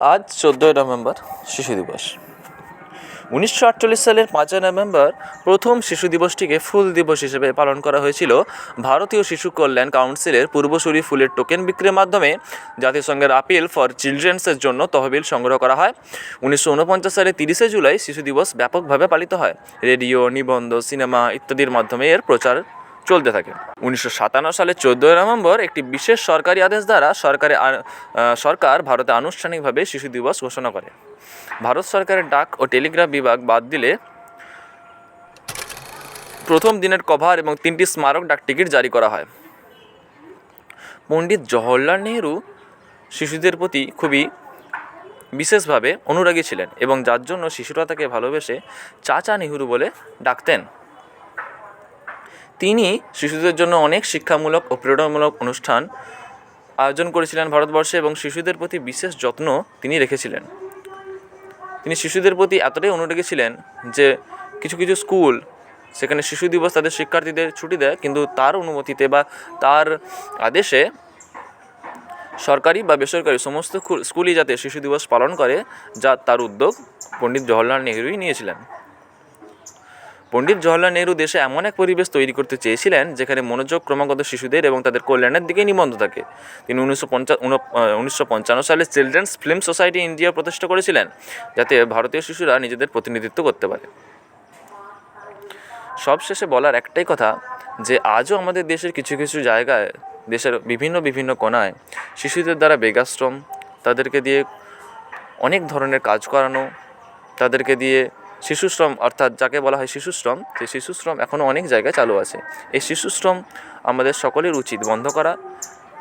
আজ চোদ্দোই নভেম্বর শিশু দিবস। উনিশশো আটচল্লিশ সালের পাঁচই নভেম্বর প্রথম শিশু দিবসটিকে ফুল দিবস হিসেবে পালন করা হয়েছিল। ভারতীয় শিশু কল্যাণ কাউন্সিলের পূর্বসূরি ফুলের টোকেন বিক্রির মাধ্যমে জাতিসংঘের আপিল ফর চিলড্রেন্সের জন্য তহবিল সংগ্রহ করা হয়। উনিশশো উনপঞ্চাশ সালে তিরিশে জুলাই শিশু দিবস ব্যাপকভাবে পালিত হয়। রেডিও, নিবন্ধ, সিনেমা ইত্যাদির মাধ্যমে এর প্রচার চলতে থাকে। উনিশশো সাতান্ন সালে চোদ্দোই নভেম্বর একটি বিশেষ সরকারি আদেশ দ্বারা সরকারে সরকার ভারতে আনুষ্ঠানিকভাবে শিশু দিবস ঘোষণা করে। ভারত সরকারের ডাক ও টেলিগ্রাফ বিভাগ বাদ দিলে প্রথম দিনের কভার এবং তিনটি স্মারক ডাক টিকিট জারি করা হয়। পণ্ডিত জওহরলাল নেহরু শিশুদের প্রতি খুবই বিশেষভাবে অনুরাগী ছিলেন এবং যার জন্য শিশুরা তাকে ভালোবেসে চাচা নেহরু বলে ডাকতেন। তিনি শিশুদের জন্য অনেক শিক্ষামূলক ও প্রেরণামূলক অনুষ্ঠান আয়োজন করেছিলেন ভারতবর্ষে এবং শিশুদের প্রতি বিশেষ যত্ন তিনি রেখেছিলেন। তিনি শিশুদের প্রতি এতটাই অনুরাগী ছিলেন যে কিছু কিছু স্কুল সেখানে শিশু দিবস তাদের শিক্ষার্থীদের ছুটি দেয়, কিন্তু তার অনুমতিতে বা তার আদেশে সরকারি বা বেসরকারি সমস্ত স্কুলই যাতে শিশু দিবস পালন করে, যা তার উদ্যোগ পণ্ডিত জওহরলাল নেহরুই নিয়েছিলেন। পণ্ডিত জওহরলাল নেহরু দেশে এমন এক পরিবেশ তৈরি করতে চেয়েছিলেন যেখানে মনোযোগ ক্রমাগত শিশুদের এবং তাদের কল্যাণের দিকে নিবন্ধ থাকে। তিনি উনিশশো উনিশশো পঞ্চান্ন সালে চিলড্রেন্স ফিল্ম সোসাইটি ইন্ডিয়া প্রতিষ্ঠা করেছিলেন, যাতে ভারতীয় শিশুরা নিজেদের প্রতিনিধিত্ব করতে পারে। সবশেষে বলার একটাই কথা যে, আজও আমাদের দেশের কিছু কিছু জায়গায়, দেশের বিভিন্ন বিভিন্ন কোণায় শিশুদের দ্বারা বেগাশ্রম, তাদেরকে দিয়ে অনেক ধরনের কাজ করানো, তাদেরকে দিয়ে শিশুশ্রম, অর্থাৎ যাকে বলা হয় শিশুশ্রম সেই শিশুশ্রম এখনও অনেক জায়গায় চালু আছে। এই শিশুশ্রম আমাদের সকলের উচিত বন্ধ করা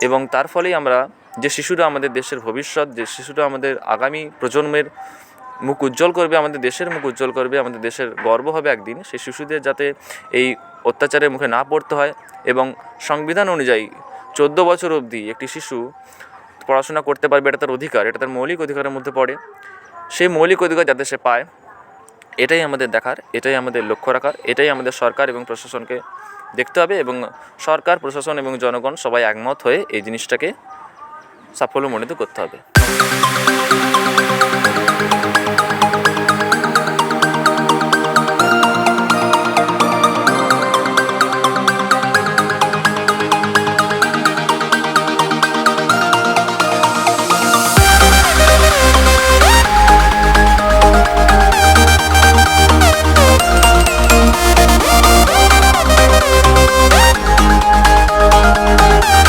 এবং তার ফলেই আমরা যে শিশুরা আমাদের দেশের ভবিষ্যৎ, যে শিশুরা আমাদের আগামী প্রজন্মের মুখ উজ্জ্বল করবে, আমাদের দেশের মুখ উজ্জ্বল করবে, আমাদের দেশের গর্ব হবে একদিন, সেই শিশুদের যাতে এই অত্যাচারের মুখে না পড়তে হয় এবং সংবিধান অনুযায়ী চোদ্দ বছর অবধি একটি শিশু পড়াশোনা করতে পারবে, এটা তার অধিকার, এটা তার মৌলিক অধিকারের মধ্যে পড়ে। সেই মৌলিক অধিকার যাতে সে পায় এটাই আমাদের দেখার, এটাই আমাদের লক্ষ্য রাখার, এটাই আমাদের সরকার এবং প্রশাসনকে দেখতে হবে এবং সরকার, প্রশাসন এবং জনগণ সবাই একমত হয়ে এই জিনিসটাকে সাফল্য সাফল্যমণ্ডিত করতে হবে।